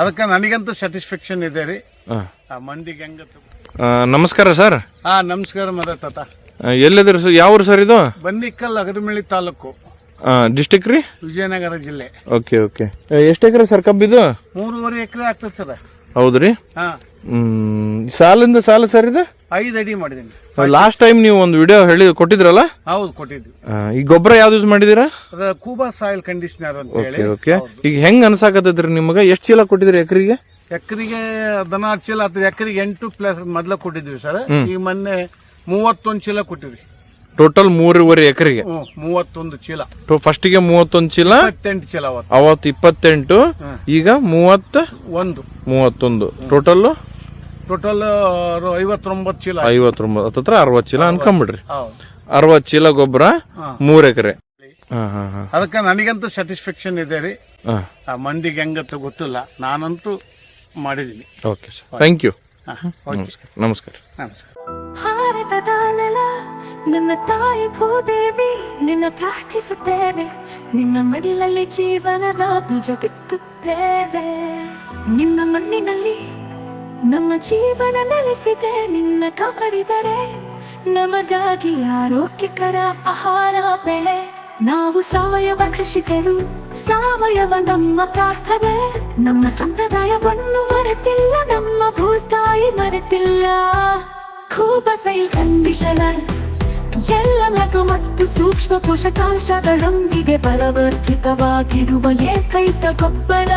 ಅದಕ್ಕೆ ನನಗಂತೂ ಸ್ಯಾಟಿಸ್ಫ್ಯಾಕ್ಷನ್ ಇದೆ ರೀ. ಆ ಮಂದಿಗೆ ಹೆಂಗ ನಮಸ್ಕಾರ ಸರ್. ಹಾ ನಮಸ್ಕಾರ ಮದ ತಾತ. ಎಲ್ಲಿದ್ರಿ ಸರ್? ಯಾವ ಊರು ಸರ್ ಇದು? ಬನ್ನಿಕಲ್ ಅಗರಮಿಳಿ ತಾಲೂಕು. ಡಿಸ್ಟಿಕ್ ರೀ? ವಿಜಯನಗರ ಜಿಲ್ಲೆ. Okay okay. ಎಷ್ಟು ಎಕರೆ ಸರ್ ಕಬ್ಬಿದು ಮೂರುವರೆ ಎಕರೆ ಆಗ್ತದೆ ಸರ್. ಹೌದ್ರಿ? ಹಾ. ಹ್ಮ್ ಸಾಲಿಂದ ಸಾಲ ಸರ್ ಇದು? ಐದು ಅಡಿ ಮಾಡಿದ್ದೀನಿ. ಲಾಸ್ಟ್ ಟೈಮ್ ನೀವು ಒಂದು ವಿಡಿಯೋ ಹೇಳಿ ಕೊಟ್ಟಿದ್ರಲ್ಲ? ಹೌದು ಕೊಟ್ಟಿದ್ವಿ. ಆ, ಈ ಗೊಬ್ಬರ ಯಾವ್ದು ಯೂಸ್ ಮಾಡಿದೀರಾ ಅದ ಕೂಬಾ ಸಾಯಿಲ್ ಕಂಡೀಷನರ್ ಅಂತ ಹೇಳಿ. ಓಕೆ ಈಗ ಹೆಂಗ್ ಅನ್ಸಾಕತ್ತೈತ್ರಿ ನಿಮಗೆ? ಎಷ್ಟು ಚೀಲ ಕೊಟ್ಟಿದ್ರಿ ಎಕರಿಗೆ? ಎಕರಿಗೆ ಹದಿನಾರು ಚೀಲ ಆಗ್ತದೆ ಎಕರಿಗೆ ಎಂಟು ಪ್ಲಸ್ ಮೊದ್ಲ ಕೊಟ್ಟಿದ್ವಿ ಸರ್ ಈಗ ಮೊನ್ನೆ ಮೂವತ್ತೊಂದು ಚೀಲ ಕೊಟ್ಟಿವಿ ಟೋಟಲ್ ಮೂರುವರೆ ಎಕರೆಗೆ? ಮೂವತ್ತೊಂದು ಚೀಲ. ಫಸ್ಟಿಗೆ ಮೂವತ್ತೊಂದು ಚೀಲ ಇಪ್ಪತ್ತೆಂಟು ಚೀಲ ಅವತ್ತು. ಅವತ್ತು ಇಪ್ಪತ್ತೆಂಟು ಈಗ ಮೂವತ್ತ ಒಂದು. ಮೂವತ್ತೊಂದು. ಟೋಟಲ್ ಟೋಟಲ್ ಐವತ್ತೊಂಬತ್ತು ಚೀಲ ಐವತ್ತೊಂಬತ್ತು ಹತ್ರ ಅರವತ್ತು ಚೀಲ ಅನ್ಕೊಂಬಿಡ್ರಿ. ಅರವತ್ತು ಚೀಲ ಗೊಬ್ಬರ. ಮೂರ್ ಎಕರೆ. ಅದಕ್ಕೆ ನನಗಂತೂ ಸ್ಯಾಟಿಸ್ಫ್ಯಾಕ್ಷನ್ ಇದೆ ರೀ. ಆ ಮಂದಿಗೆ ಹೆಂಗತ್ತ ಗೊತ್ತಿಲ್ಲ. ನಾನಂತೂ ಮಾಡಿದ್ದೀನಿ. Okay sir thank you. ನಮಸ್ಕಾರ ನಮಸ್ಕಾರ. ಭಾರತದ ನೆಲ ನನ್ನ ತಾಯಿ ಭೂದೇವಿ ನಿನ್ನ ಪ್ರಾರ್ಥಿಸುತ್ತೇವೆ. ನಿನ್ನ ಮಡಿಲಲ್ಲಿ ಜೀವನದ ಬೀಜ ಬಿತ್ತುತ್ತೇವೆ. ನಿನ್ನ ಮಣ್ಣಿನಲ್ಲಿ ನಮ್ಮ ಜೀವನ ನೆಲೆಸಿದೆ, ನಿನ್ನ ಕಾಪಾಡಿದರೆ ನಮಗಾಗಿ ಆರೋಗ್ಯಕರ ಆಹಾರ ಬೆಳೆ. ನಾವು ಸಾವಯವ ಕೃಷಿಕರು, ಸಾವಯವ ನಮ್ಮ ಪ್ರಾರ್ಥನೆ. ನಮ್ಮ ಸಂಪ್ರದಾಯವನ್ನು ಮರೆತಿಲ್ಲ, ನಮ್ಮ ಭೂತಾಯಿ ಮರೆತಿಲ್ಲ. ಕೂಬಸೈ ಕಂಡೀಷನರ್, ಎಲ್ಲ ನಗು ಮತ್ತು ಸೂಕ್ಷ್ಮ ಪೋಷಕಾಂಶಗಳೊಂದಿಗೆ ಬಲವರ್ಧಿತವಾಗಿರುವ ಏಕೈಕ ಗೊಬ್ಬರ.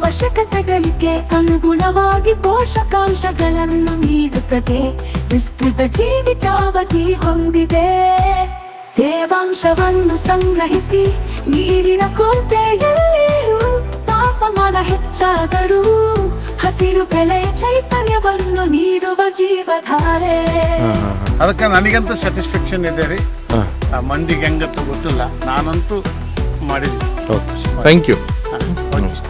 ಅವಶ್ಯಕತೆಗಳಿಗೆ ಅನುಗುಣವಾಗಿ ಪೋಷಕಾಂಶಗಳನ್ನು ನೀಡುತ್ತದೆ. ವಿಸ್ತೃತ ಜೀವಿತಾವಧಿ ಹೊಂದಿದೆ. ತೇವಾಂಶವನ್ನು ಸಂಗ್ರಹಿಸಿ ನೀರಿನ ಕೊರತೆಯಲ್ಲಿಯೂ ತಾಪಮಾನ ಹೆಚ್ಚಾದರೂ ಹಸಿರು ಬೆಳೆ ಚೈತನ್ಯವನ್ನು ನೀಡುವ ಜೀವಧಾರೆ. ಅದಕ್ಕೆ ನನಗಂತೂ ಸ್ಯಾಟಿಸ್ಫ್ಯಾಕ್ಷನ್ ಇದೆ ರೀ. ಮಂದಿಗೆ ಹೆಂಗಂತೂ ಗೊತ್ತಿಲ್ಲ. ನಾನಂತೂ ಮಾಡಿದ್ದೀನಿ. ಓಕೆ ಥ್ಯಾಂಕ್ ಯು ಹಾ, ಓಕೆ.